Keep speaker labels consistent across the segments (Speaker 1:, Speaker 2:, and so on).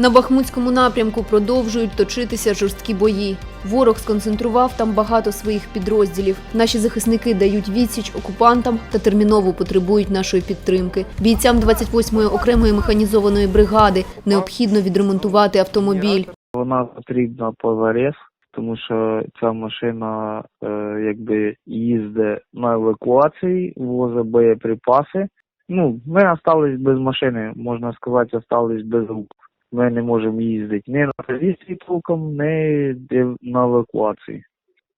Speaker 1: На Бахмутському напрямку продовжують точитися жорсткі бої. Ворог сконцентрував там багато своїх підрозділів. Наші захисники дають відсіч окупантам та терміново потребують нашої підтримки. Бійцям 28-ї окремої механізованої бригади необхідно відремонтувати автомобіль.
Speaker 2: Вона потрібна позарез, тому що ця машина е, якби їздить на евакуації, возить боєприпаси. Ну, ми остались без машини, можна сказати, остались без рук Ми не можемо їздити ні на позиції толком, ні де- на евакуації.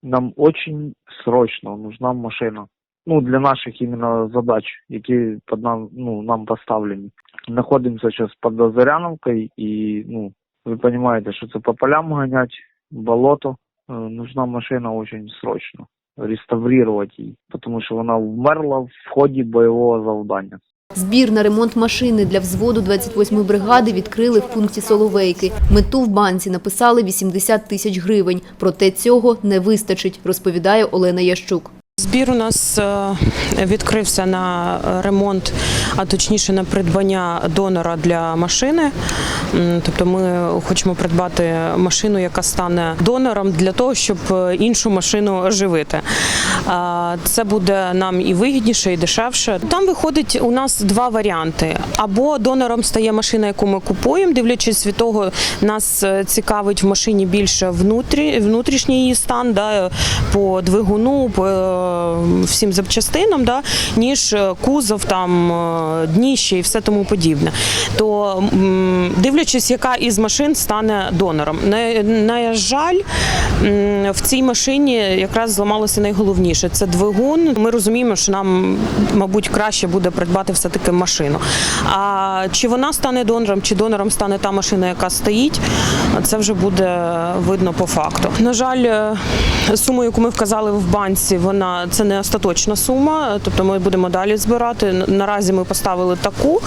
Speaker 2: Нам очень срочно нужна машина. Ну, для наших іменно задач, які під нам, ну, нам поставлені. Знаходимося зараз під Озаряновкою і, ну, вы понимаете, что это по полям гонять, болото. Э, Нужна машина очень срочно. Реставрировать її, тому що вона вмерла в ході бойового завдання.
Speaker 1: Збір на ремонт машини для взводу 28-ї бригади відкрили в пункті Соловейки. Мету в банці написали 80 тисяч гривень. Проте цього не вистачить, розповідає Олена Ящук.
Speaker 3: Збір у нас е, відкрився на ремонт, а точніше на придбання донора для машини. Тобто ми хочемо придбати машину, яка стане донором для того, щоб е, іншу машину оживити. Це буде нам і вигідніше, і дешевше. Там виходить у нас два варіанти: або донором стає машина, яку ми купуємо, дивлячись від того, нас е, цікавить в машині більше внутрішній її стан, да, по двигуну, по е, всім запчастинам, да, ніж е, кузов, там, е, дніще і все тому подібне. То дивлячись, яка із машин стане донором. На, на жаль, в цій машині якраз зламалося найголовніше це двигун. Ми розуміємо, що нам, мабуть, краще буде придбати все-таки машину. А чи вона стане донором, чи донором стане та машина, яка стоїть, це вже буде видно по факту. На жаль, е, сума, яку ми вказали в банці, вона це не остаточна сума. Тобто ми будемо далі збирати. Наразі ми поставили таку,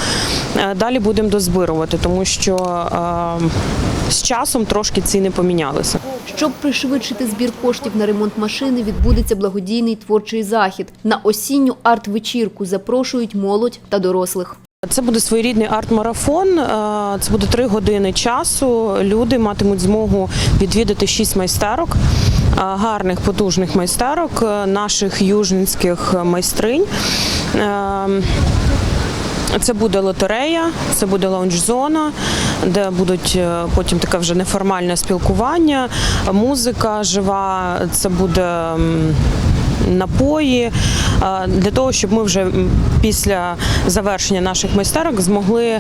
Speaker 3: е, далі будемо дозбирувати, тому що е, з часом трошки ціни помінялися.
Speaker 1: Щоб пришвидшити збір коштів на ремонт машини, відбудеться благодійний творчий захід. На осінню арт-вечірку запрошують молодь та дорослих.
Speaker 3: Це буде своєрідний арт-марафон. е, Це буде три години часу. Люди матимуть змогу відвідати шість майстерок, е, гарних потужних майстерок е, наших южненських майстринь. Це буде лотерея, це буде лаунж-зона, де будуть потім таке вже неформальне спілкування, музика жива, це буде. Напої е, для того, щоб ми вже після завершення наших майстерок змогли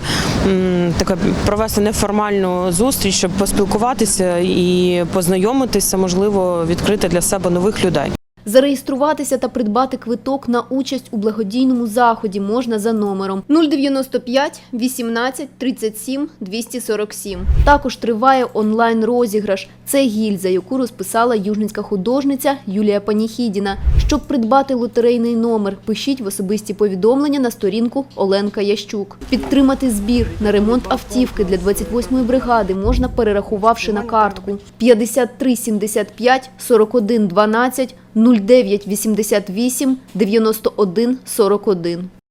Speaker 3: таке провести неформальну зустріч, щоб поспілкуватися і познайомитися, можливо, відкрити для себе нових людей.
Speaker 1: Зареєструватися та придбати квиток на участь у благодійному заході можна за номером 095 18 37 247. Також триває онлайн-розіграш. Це гільза, яку розписала южницька художниця Юлія Паніхідіна. Щоб придбати лотерейний номер, пишіть в особисті повідомлення на сторінку Оленка Ящук. Підтримати збір на ремонт автівки для 28-ї бригади можна перерахувавши на картку 53 75 41 12 09 88 91 41.